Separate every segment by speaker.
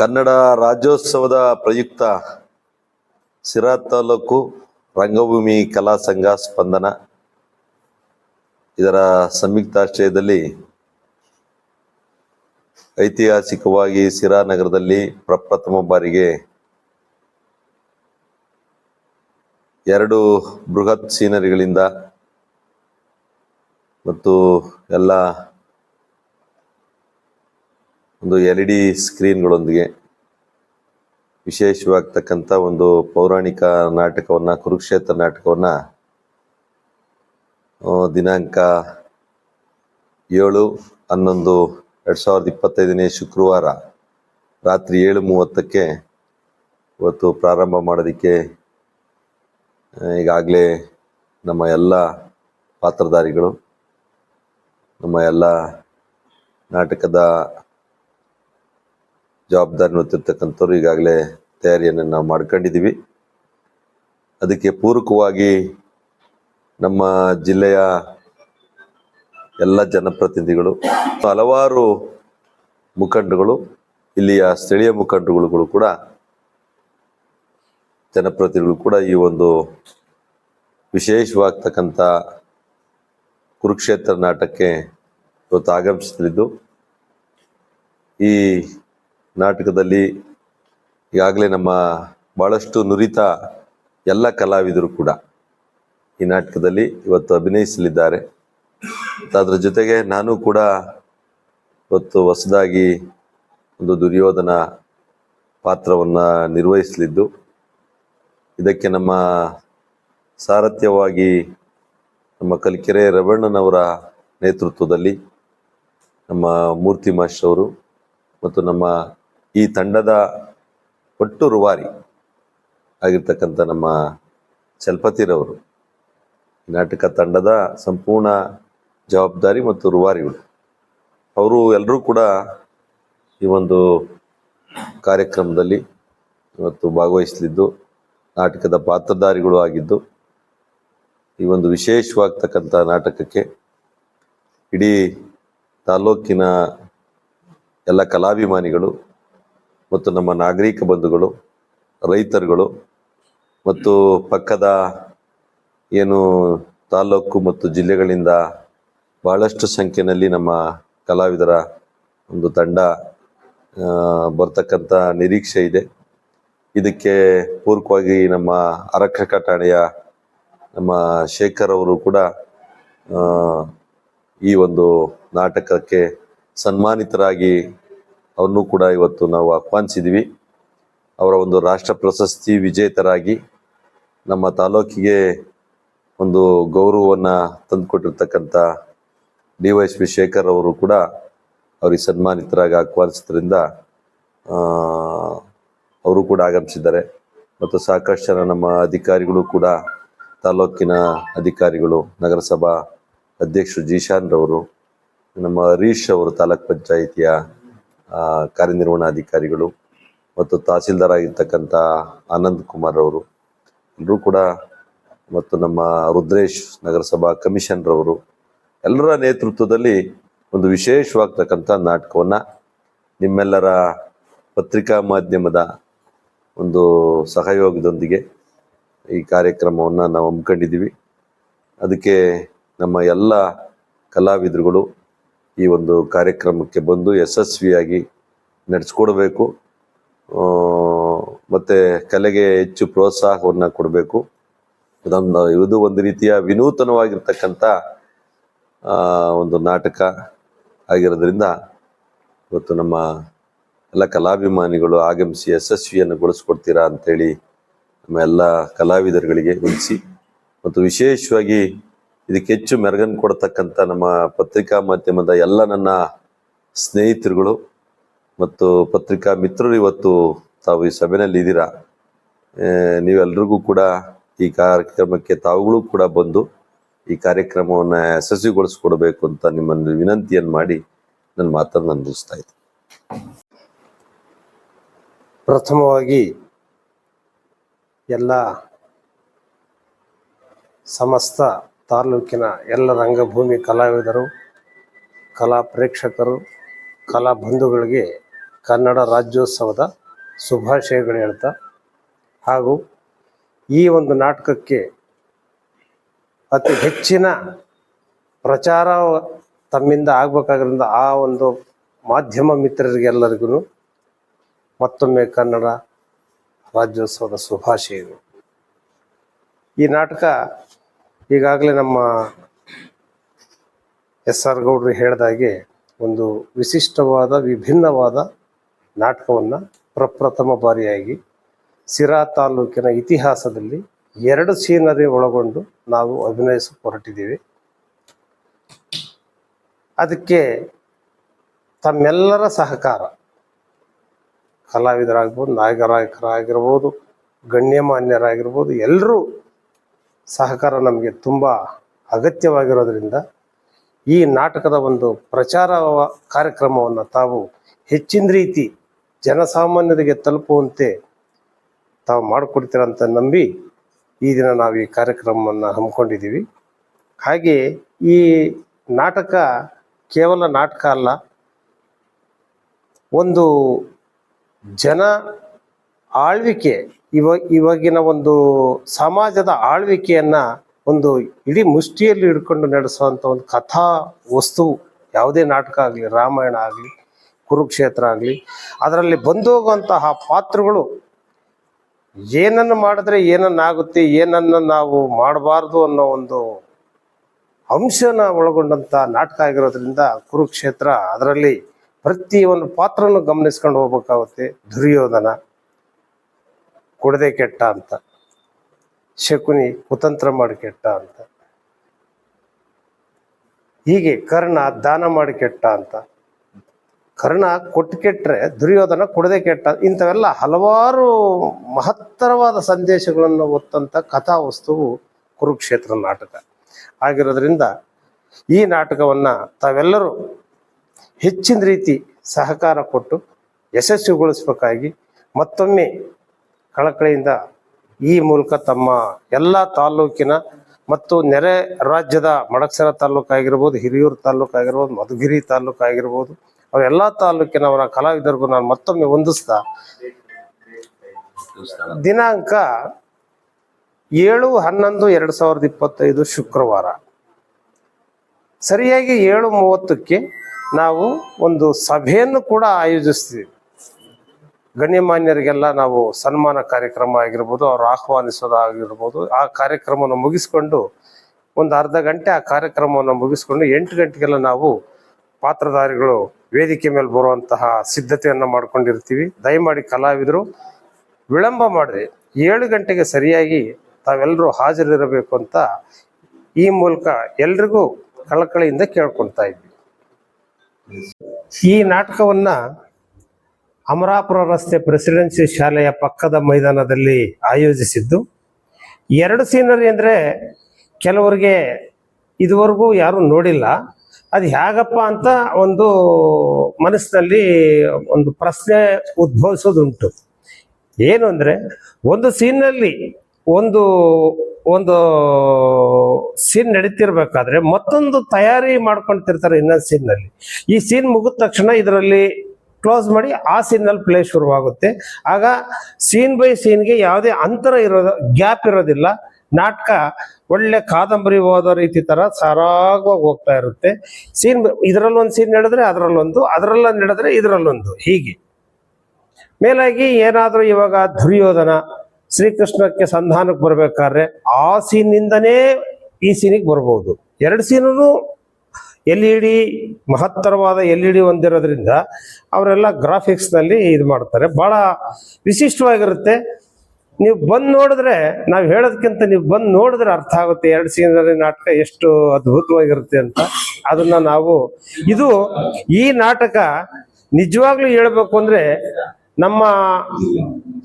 Speaker 1: ಕನ್ನಡ ರಾಜ್ಯೋತ್ಸವದ ಪ್ರಯುಕ್ತ ಸಿರಾ ತಾಲೂಕು ರಂಗಭೂಮಿ ಕಲಾ ಸಂಘ ಸ್ಪಂದನ. ಇದರ ಸಂಯುಕ್ತಾಶ್ರಯದಲ್ಲಿ ಐತಿಹಾಸಿಕವಾಗಿ ಸಿರಾ ನಗರದಲ್ಲಿ ಪ್ರಪ್ರಥಮ ಬಾರಿಗೆ ಎರಡು ಬೃಹತ್ ಸೀನರಿಗಳಿಂದ ಮತ್ತು ಎಲ್ಲ ಒಂದು ಎಲ್ ಇ ಡಿ ಸ್ಕ್ರೀನ್ಗಳೊಂದಿಗೆ ವಿಶೇಷವಾಗ್ತಕ್ಕಂಥ ಒಂದು ಪೌರಾಣಿಕ ನಾಟಕವನ್ನು, ಕುರುಕ್ಷೇತ್ರ ನಾಟಕವನ್ನು ದಿನಾಂಕ ಏಳು ಹನ್ನೊಂದು ಎರಡು ಸಾವಿರದ ಇಪ್ಪತ್ತೈದನೇ ಶುಕ್ರವಾರ ರಾತ್ರಿ ಏಳು ಮೂವತ್ತಕ್ಕೆ ಇವತ್ತು ಪ್ರಾರಂಭ ಮಾಡೋದಕ್ಕೆ ಈಗಾಗಲೇ ನಮ್ಮ ಎಲ್ಲ ಪಾತ್ರಧಾರಿಗಳು, ನಮ್ಮ ಎಲ್ಲ ನಾಟಕದ ಜವಾಬ್ದಾರಿ ಹೊತ್ತಿರ್ತಕ್ಕಂಥವ್ರು ಈಗಾಗಲೇ ತಯಾರಿಯನ್ನು ನಾವು ಮಾಡ್ಕೊಂಡಿದ್ದೀವಿ. ಅದಕ್ಕೆ ಪೂರಕವಾಗಿ ನಮ್ಮ ಜಿಲ್ಲೆಯ ಎಲ್ಲ ಜನಪ್ರತಿನಿಧಿಗಳು, ಹಲವಾರು ಮುಖಂಡಗಳು ಇಲ್ಲಿಯ ಸ್ಥಳೀಯ ಮುಖಂಡರುಗಳು ಕೂಡ, ಜನಪ್ರತಿನಿಧಿಗಳು ಕೂಡ ಈ ಒಂದು ವಿಶೇಷವಾಗ್ತಕ್ಕಂಥ ಕುರುಕ್ಷೇತ್ರ ನಾಟಕಕ್ಕೆ ಇವತ್ತು ಆಗಮಿಸುತ್ತಿದ್ದು ಈ ನಾಟಕದಲ್ಲಿ ಈಗಾಗಲೇ ನಮ್ಮ ಭಾಳಷ್ಟು ನುರಿತ ಎಲ್ಲ ಕಲಾವಿದರು ಕೂಡ ಈ ನಾಟಕದಲ್ಲಿ ಇವತ್ತು ಅಭಿನಯಿಸಲಿದ್ದಾರೆ. ಅದರ ಜೊತೆಗೆ ನಾನು ಕೂಡ ಇವತ್ತು ಹೊಸದಾಗಿ ಒಂದು ದುರ್ಯೋಧನ ಪಾತ್ರವನ್ನು ನಿರ್ವಹಿಸಲಿದ್ದು, ಇದಕ್ಕೆ ನಮ್ಮ ಸಾರಥ್ಯವಾಗಿ ನಮ್ಮ ಕಲಿಕೆರೆ ರವಣ್ಣನವರ ನೇತೃತ್ವದಲ್ಲಿ ನಮ್ಮ ಮೂರ್ತಿ ಮಾಸ್ಟರ್ ಅವರು ಮತ್ತು ನಮ್ಮ ಈ ತಂಡದ ಒಟ್ಟು ರುವಾರಿ ಆಗಿರ್ತಕ್ಕಂಥ ನಮ್ಮ ಚಲಪತಿರವರು. ನಾಟಕ ತಂಡದ ಸಂಪೂರ್ಣ ಜವಾಬ್ದಾರಿ ಮತ್ತು ರುವಾರಿಗಳು ಅವರು ಎಲ್ಲರೂ ಕೂಡ ಈ ಒಂದು ಕಾರ್ಯಕ್ರಮದಲ್ಲಿ ಇವತ್ತು ಭಾಗವಹಿಸಲಿದ್ದು, ನಾಟಕದ ಪಾತ್ರಧಾರಿಗಳು ಆಗಿದ್ದು, ಈ ಒಂದು ವಿಶೇಷವಾಗ್ತಕ್ಕಂಥ ನಾಟಕಕ್ಕೆ ಇಡೀ ತಾಲೂಕಿನ ಎಲ್ಲ ಕಲಾಭಿಮಾನಿಗಳು ಮತ್ತು ನಮ್ಮ ನಾಗರಿಕ ಬಂಧುಗಳು, ರೈತರುಗಳು ಮತ್ತು ಪಕ್ಕದ ಏನು ತಾಲೂಕು ಮತ್ತು ಜಿಲ್ಲೆಗಳಿಂದ ಬಹಳಷ್ಟು ಸಂಖ್ಯೆಯಲ್ಲಿ ನಮ್ಮ ಕಲಾವಿದರ ಒಂದು ತಂಡ ಬರ್ತಕ್ಕಂಥ ನಿರೀಕ್ಷೆ ಇದೆ. ಇದಕ್ಕೆ ಪೂರಕವಾಗಿ ನಮ್ಮ ಆರಕ್ಷಕ ಠಾಣೆಯ ನಮ್ಮ ಶೇಖರ್ ಅವರು ಕೂಡ ಈ ಒಂದು ನಾಟಕಕ್ಕೆ ಸನ್ಮಾನಿತರಾಗಿ ಅವ್ರನ್ನೂ ಕೂಡ ಇವತ್ತು ನಾವು ಆಹ್ವಾನಿಸಿದ್ವಿ. ಅವರ ಒಂದು ರಾಷ್ಟ್ರ ಪ್ರಶಸ್ತಿ ವಿಜೇತರಾಗಿ ನಮ್ಮ ತಾಲೂಕಿಗೆ ಒಂದು ಗೌರವವನ್ನು ತಂದುಕೊಟ್ಟಿರ್ತಕ್ಕಂಥ D Y S P Shekhar ಅವರು ಕೂಡ ಅವರಿಗೆ ಸನ್ಮಾನಿತರಾಗಿ ಆಹ್ವಾನಿಸಿದ್ರಿಂದ ಅವರು ಕೂಡ ಆಗಮಿಸಿದ್ದಾರೆ. ಮತ್ತು ಸಾಕಷ್ಟು ಜನ ನಮ್ಮ ಅಧಿಕಾರಿಗಳು ಕೂಡ, ತಾಲೂಕಿನ ಅಧಿಕಾರಿಗಳು, ನಗರಸಭಾ ಅಧ್ಯಕ್ಷರು ಜೀಶಾನ್ರವರು ನಮ್ಮ ಹರೀಶ್ ಅವರು ತಾಲೂಕ್ ಪಂಚಾಯಿತಿಯ ಕಾರ್ಯನಿರ್ವಹಣಾಧಿಕಾರಿಗಳು ಮತ್ತು ತಹಸೀಲ್ದಾರ್ ಆಗಿರ್ತಕ್ಕಂಥ ಆನಂದ್ ಕುಮಾರ್ ಅವರು ಎಲ್ಲರೂ ಕೂಡ ಮತ್ತು ನಮ್ಮ ರುದ್ರೇಶ್ ನಗರಸಭಾ ಕಮಿಷನ್ ಅವರು ಎಲ್ಲರ ನೇತೃತ್ವದಲ್ಲಿ ಒಂದು ವಿಶೇಷವಾಗ್ತಕ್ಕಂಥ ನಾಟಕವನ್ನು ನಿಮ್ಮೆಲ್ಲರ ಪತ್ರಿಕಾ ಮಾಧ್ಯಮದ ಒಂದು ಸಹಯೋಗದೊಂದಿಗೆ ಈ ಕಾರ್ಯಕ್ರಮವನ್ನು ನಾವು ಹಮ್ಮಿಕೊಂಡಿದ್ದೀವಿ. ಅದಕ್ಕೆ ನಮ್ಮ ಎಲ್ಲ ಕಲಾವಿದರುಗಳು ಈ ಒಂದು ಕಾರ್ಯಕ್ರಮಕ್ಕೆ ಬಂದು ಯಶಸ್ವಿಯಾಗಿ ನಡೆಸ್ಕೊಡ್ಬೇಕು. ಮತ್ತು ಕಲೆಗೆ ಹೆಚ್ಚು ಪ್ರೋತ್ಸಾಹವನ್ನು ಕೊಡಬೇಕು. ಇದೊಂದು, ಇದು ಒಂದು ರೀತಿಯ ವಿನೂತನವಾಗಿರ್ತಕ್ಕಂಥ ಒಂದು ನಾಟಕ ಆಗಿರೋದ್ರಿಂದ ಇವತ್ತು ನಮ್ಮ ಎಲ್ಲ ಕಲಾಭಿಮಾನಿಗಳು ಆಗಮಿಸಿ ಯಶಸ್ವಿಯನ್ನು ಗೊಳಿಸ್ಕೊಡ್ತೀರಾ ಅಂತೇಳಿ ನಮ್ಮ ಎಲ್ಲ ಕಲಾವಿದರುಗಳಿಗೆ ಉಳಿಸಿ ಮತ್ತು ವಿಶೇಷವಾಗಿ ಇದಕ್ಕೆ ಹೆಚ್ಚು ಮೆರಗನ್ನು ಕೊಡ್ತಕ್ಕಂಥ ನಮ್ಮ ಪತ್ರಿಕಾ ಮಾಧ್ಯಮದ ಎಲ್ಲ ನನ್ನ ಸ್ನೇಹಿತರುಗಳು ಮತ್ತು ಪತ್ರಿಕಾ ಮಿತ್ರರು ಇವತ್ತು ತಾವು ಈ ಸಭೆಯಲ್ಲಿ ಇದ್ದೀರಾ? ನೀವೆಲ್ರಿಗೂ ಕೂಡ ಈ ಕಾರ್ಯಕ್ರಮಕ್ಕೆ ತಾವುಗಳು ಕೂಡ ಬಂದು ಈ ಕಾರ್ಯಕ್ರಮವನ್ನು ಯಶಸ್ವಿಗೊಳಿಸ್ಕೊಡ್ಬೇಕು ಅಂತ ನಿಮ್ಮನ್ನು ವಿನಂತಿಯನ್ನು ಮಾಡಿ ನನ್ನ ಮಾತನ್ನು ನಾನು ಮುಗಿಸ್ತಾ ಇದ್ದೆ
Speaker 2: ಪ್ರಥಮವಾಗಿ ಎಲ್ಲ ಸಮಸ್ತ ತಾಲೂಕಿನ ಎಲ್ಲ ರಂಗಭೂಮಿ ಕಲಾವಿದರು, ಕಲಾ ಪ್ರೇಕ್ಷಕರು, ಕಲಾ ಬಂಧುಗಳಿಗೆ ಕನ್ನಡ ರಾಜ್ಯೋತ್ಸವದ ಶುಭಾಶಯಗಳು ಹೇಳ್ತಾ, ಹಾಗೂ ಈ ಒಂದು ನಾಟಕಕ್ಕೆ ಅತಿ ಹೆಚ್ಚಿನ ಪ್ರಚಾರ ತಮ್ಮಿಂದ ಆಗ್ಬೇಕಾದ್ರಿಂದ ಆ ಒಂದು ಮಾಧ್ಯಮ ಮಿತ್ರರಿಗೆಲ್ಲರಿಗೂ ಮತ್ತೊಮ್ಮೆ ಕನ್ನಡ ರಾಜ್ಯೋತ್ಸವದ ಶುಭಾಶಯಗಳು. ಈ ನಾಟಕ ಈಗಾಗಲೇ ನಮ್ಮ ಎಸ್ ಆರ್ ಗೌಡ್ರು ಹೇಳಿದಾಗೆ ಒಂದು ವಿಶಿಷ್ಟವಾದ, ವಿಭಿನ್ನವಾದ ನಾಟಕವನ್ನು ಪ್ರಪ್ರಥಮ ಬಾರಿಯಾಗಿ ಸಿರಾ ತಾಲೂಕಿನ ಇತಿಹಾಸದಲ್ಲಿ ಎರಡು ಸೀನರಿ ಒಳಗೊಂಡು ನಾವು ಅಭಿನಯಿಸಕ್ಕೆ ಹೊರಟಿದ್ದೀವಿ. ಅದಕ್ಕೆ ತಮ್ಮೆಲ್ಲರ ಸಹಕಾರ, ಕಲಾವಿದರಾಗ್ಬೋದು ನಾಯಕರಾಯಕರಾಗಿರ್ಬೋದು ಗಣ್ಯಮಾನ್ಯರಾಗಿರ್ಬೋದು, ಎಲ್ಲರೂ ಸಹಕಾರ ನಮಗೆ ತುಂಬ ಅಗತ್ಯವಾಗಿರೋದ್ರಿಂದ ಈ ನಾಟಕದ ಒಂದು ಪ್ರಚಾರ ಕಾರ್ಯಕ್ರಮವನ್ನು ತಾವು ಹೆಚ್ಚಿನ ರೀತಿ ಜನಸಾಮಾನ್ಯರಿಗೆ ತಲುಪುವಂತೆ ತಾವು ಮಾಡಿಕೊಡ್ತೀರಂತ ನಂಬಿ ಈ ದಿನ ನಾವು ಈ ಕಾರ್ಯಕ್ರಮವನ್ನು ಹಮ್ಮಿಕೊಂಡಿದ್ದೀವಿ. ಹಾಗೆ ಈ ನಾಟಕ ಕೇವಲ ನಾಟಕ ಅಲ್ಲ, ಒಂದು ಜನ ಆಳ್ವಿಕೆ ಇವ, ಇವಾಗಿನ ಒಂದು ಸಮಾಜದ ಆಳ್ವಿಕೆಯನ್ನ ಒಂದು ಇಡೀ ಮುಷ್ಟಿಯಲ್ಲಿ ಹಿಡ್ಕೊಂಡು ನಡೆಸುವಂಥ ಒಂದು ಕಥಾ ವಸ್ತು, ಯಾವುದೇ ನಾಟಕ ಆಗಲಿ, ರಾಮಾಯಣ ಆಗಲಿ, ಕುರುಕ್ಷೇತ್ರ ಆಗಲಿ, ಅದರಲ್ಲಿ ಬಂದು ಹೋಗುವಂತಹ ಪಾತ್ರಗಳು ಏನನ್ನು ಮಾಡಿದ್ರೆ ಏನನ್ನಾಗುತ್ತೆ, ಏನನ್ನು ನಾವು ಮಾಡಬಾರ್ದು ಅನ್ನೋ ಒಂದು ಅಂಶನ ಒಳಗೊಂಡಂಥ ನಾಟಕ ಆಗಿರೋದ್ರಿಂದ ಕುರುಕ್ಷೇತ್ರ ಅದರಲ್ಲಿ ಪ್ರತಿ ಒಂದು ಪಾತ್ರನು ಗಮನಿಸ್ಕೊಂಡು ಹೋಗ್ಬೇಕಾಗುತ್ತೆ ದುರ್ಯೋಧನ. ಕುಡದೆ ಕೆಟ್ಟ ಅಂತ. ಶಕುನಿ ಕುತಂತ್ರ ಮಾಡಿ ಕೆಟ್ಟ ಅಂತ. ಹೀಗೆ ಕರ್ಣ ದಾನ ಮಾಡಿ ಕೆಟ್ಟ ಅಂತ. ಕರ್ಣ ಕೊಟ್ಟು ಕೆಟ್ಟರೆ ದುರ್ಯೋಧನ ಕುಡದೆ ಕೆಟ್ಟ. ಇಂಥವೆಲ್ಲ ಹಲವಾರು ಮಹತ್ತರವಾದ ಸಂದೇಶಗಳನ್ನು ಹೊತ್ತಂಥ ಕಥಾವಸ್ತುವು ಕುರುಕ್ಷೇತ್ರ ನಾಟಕ ಆಗಿರೋದ್ರಿಂದ ಈ ನಾಟಕವನ್ನು ತಾವೆಲ್ಲರೂ ಹೆಚ್ಚಿನ ರೀತಿ ಸಹಕಾರ ಕೊಟ್ಟು ಯಶಸ್ವಿಗೊಳಿಸಬೇಕಾಗಿ ಮತ್ತೊಮ್ಮೆ ಕಳಕಳಿಯಿಂದ ಈ ಮೂಲಕ ತಮ್ಮ ಎಲ್ಲ ತಾಲ್ಲೂಕಿನ ಮತ್ತು ನೆರೆ ರಾಜ್ಯದ ಮಡಕ್ಸರ ತಾಲೂಕು ಆಗಿರ್ಬೋದು, ಹಿರಿಯೂರು ತಾಲೂಕು ಆಗಿರ್ಬೋದು, ಮಧುಗಿರಿ ತಾಲೂಕು ಆಗಿರ್ಬೋದು ಅವರೆಲ್ಲ ತಾಲೂಕಿನವರ ಕಲಾವಿದರಿಗೂ ನಾನು ಮತ್ತೊಮ್ಮೆ ಹೊಂದಿಸ್ತಾ ದಿನಾಂಕ ಏಳು ಹನ್ನೊಂದು ಎರಡು ಸಾವಿರದ ಇಪ್ಪತ್ತೈದು ಶುಕ್ರವಾರ. ಸರಿಯಾಗಿ ಏಳು ಮೂವತ್ತಕ್ಕೆ ನಾವು ಒಂದು ಸಭೆಯನ್ನು ಕೂಡ ಆಯೋಜಿಸ್ತೀವಿ. ಗಣ್ಯಮಾನ್ಯರಿಗೆಲ್ಲ ನಾವು ಸನ್ಮಾನ ಕಾರ್ಯಕ್ರಮ ಆಗಿರ್ಬೋದು, ಅವ್ರು ಆಹ್ವಾನಿಸೋದಾಗಿರ್ಬೋದು ಆ ಕಾರ್ಯಕ್ರಮವನ್ನು ಮುಗಿಸ್ಕೊಂಡು ಒಂದು ಅರ್ಧ ಗಂಟೆ ಆ ಕಾರ್ಯಕ್ರಮವನ್ನು ಮುಗಿಸ್ಕೊಂಡು ಎಂಟು ಗಂಟೆಗೆಲ್ಲ ನಾವು ಪಾತ್ರಧಾರಿಗಳು ವೇದಿಕೆ ಮೇಲೆ ಬರುವಂತಹ ಸಿದ್ಧತೆಯನ್ನು ಮಾಡ್ಕೊಂಡಿರ್ತೀವಿ. ದಯಮಾಡಿ ಕಲಾವಿದರು, ವಿಳಂಬ ಮಾಡಿರಿ ಏಳು ಗಂಟೆಗೆ ಸರಿಯಾಗಿ ತಾವೆಲ್ಲರೂ ಹಾಜರಿರಬೇಕು ಅಂತ ಈ ಮೂಲಕ ಎಲ್ರಿಗೂ ಕಳಕಳಿಯಿಂದ ಕೇಳ್ಕೊಳ್ತಾ ಇದ್ವಿ. ಈ ನಾಟಕವನ್ನ ಅಮರಾಪುರ ರಸ್ತೆ ಪ್ರೆಸಿಡೆನ್ಸಿ ಶಾಲೆಯ ಪಕ್ಕದ ಮೈದಾನದಲ್ಲಿ ಆಯೋಜಿಸಿದ್ದು, ಎರಡು ಸೀನರಿ ಅಂದರೆ ಕೆಲವರಿಗೆ ಇದುವರೆಗೂ ಯಾರೂ ನೋಡಿಲ್ಲ. ಅದು ಹೇಗಪ್ಪ ಅಂತ ಒಂದು ಮನಸ್ಸಿನಲ್ಲಿ ಒಂದು ಪ್ರಶ್ನೆ ಉದ್ಭವಿಸೋದುಂಟು. ಏನು ಅಂದರೆ, ಒಂದು ಸೀನ್ನಲ್ಲಿ ಒಂದು ಒಂದು ಸೀನ್ ನಡೀತಿರ್ಬೇಕಾದ್ರೆ ಮತ್ತೊಂದು ತಯಾರಿ ಮಾಡ್ಕೊಂತಿರ್ತಾರೆ ಇನ್ನೊಂದು ಸೀನ್ನಲ್ಲಿ ಈ ಸೀನ್ ಮುಗಿದ ತಕ್ಷಣ ಇದರಲ್ಲಿ ಕ್ಲೋಸ್ ಮಾಡಿ ಆ ಸೀನ್ನಲ್ಲಿ ಪ್ಲೇ ಶುರುವಾಗುತ್ತೆ. ಆಗ ಸೀನ್ ಬೈ ಸೀನ್ಗೆ ಯಾವುದೇ ಅಂತರ ಇರೋದು ಗ್ಯಾಪ್ ಇರೋದಿಲ್ಲ. ನಾಟಕ ಒಳ್ಳೆ ಕಾದಂಬರಿ ಓದೋ ರೀತಿ ತರ ಸರಾಗವಾಗಿ ಹೋಗ್ತಾ ಇರುತ್ತೆ. ಸೀನ್ ಇದರಲ್ಲೊಂದು ಸೀನ್ ನಡೆದ್ರೆ ಅದರಲ್ಲೊಂದು ಅದರಲ್ಲ ನಡೆದ್ರೆ ಇದರಲ್ಲೊಂದು, ಹೀಗೆ. ಮೇಲಾಗಿ ಏನಾದರೂ ಇವಾಗ ದುರ್ಯೋಧನ ಶ್ರೀಕೃಷ್ಣಕ್ಕೆ ಸಂಧಾನಕ್ಕೆ ಬರ್ಬೇಕಾದ್ರೆ ಆ ಸೀನಿಂದನೇ ಈ ಸೀನಿಗೆ ಬರ್ಬೋದು. ಎರಡು ಸೀನು ಎಲ್ ಇ ಡಿ ಮಹತ್ತರವಾದ ಎಲ್ ಇ ಡಿ ಹೊಂದಿರೋದ್ರಿಂದ ಅವರೆಲ್ಲ ಗ್ರಾಫಿಕ್ಸ್ನಲ್ಲಿ ಇದು ಮಾಡ್ತಾರೆ. ಭಾಳ ವಿಶಿಷ್ಟವಾಗಿರುತ್ತೆ. ನೀವು ಬಂದು ನೋಡಿದ್ರೆ, ನಾವು ಹೇಳೋದಕ್ಕಿಂತ ನೀವು ಬಂದು ನೋಡಿದ್ರೆ ಅರ್ಥ ಆಗುತ್ತೆ ಎರಡು ಸೀನರಿ ನಾಟಕ ಎಷ್ಟು ಅದ್ಭುತವಾಗಿರುತ್ತೆ ಅಂತ. ಅದನ್ನ ನಾವು, ಇದು ಈ ನಾಟಕ ನಿಜವಾಗ್ಲೂ ಹೇಳ್ಬೇಕು ಅಂದ್ರೆ ನಮ್ಮ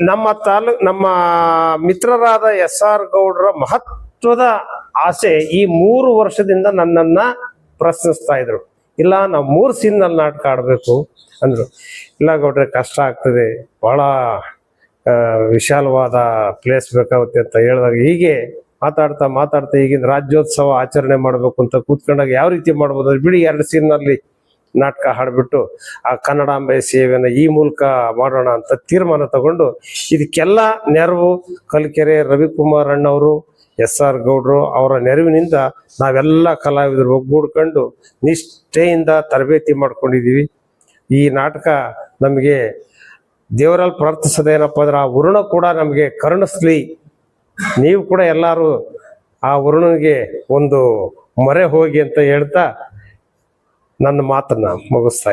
Speaker 2: ನಮ್ಮ ತಾಲೂಕ್ ನಮ್ಮ ಮಿತ್ರರಾದ ಎಸ್ ಆರ್ ಗೌಡ್ರ ಮಹತ್ವದ ಆಸೆ ಈ ಮೂರು ವರ್ಷದಿಂದ ನನ್ನನ್ನ ಪ್ರಶ್ನಿಸ್ತಾ ಇದ್ರು. ಇಲ್ಲ, ನಾವು ಮೂರು ಸೀನ್ನಲ್ಲಿ ನಾಟಕ ಆಡಬೇಕು ಅಂದರು. ಇಲ್ಲ ಗೌಡ್ರೆ, ಕಷ್ಟ ಆಗ್ತದೆ. ಭಾಳ ವಿಶಾಲವಾದ ಪ್ಲೇಸ್ ಬೇಕಾಗುತ್ತೆ ಅಂತ ಹೇಳಿದಾಗ ಹೀಗೆ ಮಾತಾಡ್ತಾ ಮಾತಾಡ್ತಾ ಈಗಿನ ರಾಜ್ಯೋತ್ಸವ ಆಚರಣೆ ಮಾಡಬೇಕು ಅಂತ ಕೂತ್ಕೊಂಡಾಗ ಯಾವ ರೀತಿ ಮಾಡ್ಬೋದು ಬಿಡಿ ಎರಡು ಸೀನ್ನಲ್ಲಿ ನಾಟಕ ಹಾಡ್ಬಿಟ್ಟು ಆ ಕನ್ನಡಾಂಬೆ ಸೇವೆಯನ್ನು ಈ ಮೂಲಕ ಮಾಡೋಣ ಅಂತ ತೀರ್ಮಾನ ತಗೊಂಡು ಇದಕ್ಕೆಲ್ಲ ನೆರವು ಕಲ್ಕೆರೆ ರವಿಕುಮಾರ್ ಅಣ್ಣವರು ಎಸ್ ಆರ್ ಗೌಡ್ರು ಅವರ ನೆರವಿನಿಂದ ನಾವೆಲ್ಲ ಕಲಾವಿದರು ಒಗ್ಗೂಡ್ಕೊಂಡು ನಿಷ್ಠೆಯಿಂದ ತರಬೇತಿ ಮಾಡ್ಕೊಂಡಿದ್ದೀವಿ. ಈ ನಾಟಕ ನಮಗೆ ದೇವರಲ್ಲಿ ಪ್ರಾರ್ಥಿಸೋದೇನಪ್ಪ ಅಂದ್ರೆ ಆ ವರುಣ ಕೂಡ ನಮಗೆ ಕರುಣಿಸ್ಲಿ. ನೀವು ಕೂಡ ಎಲ್ಲರೂ ಆ ವರುಣನಿಗೆ ಒಂದು ಮೊರೆ ಹೋಗಿ ಅಂತ ಹೇಳ್ತಾ ನನ್ನ ಮಾತನ್ನ ಮುಗಿಸ್ತಾ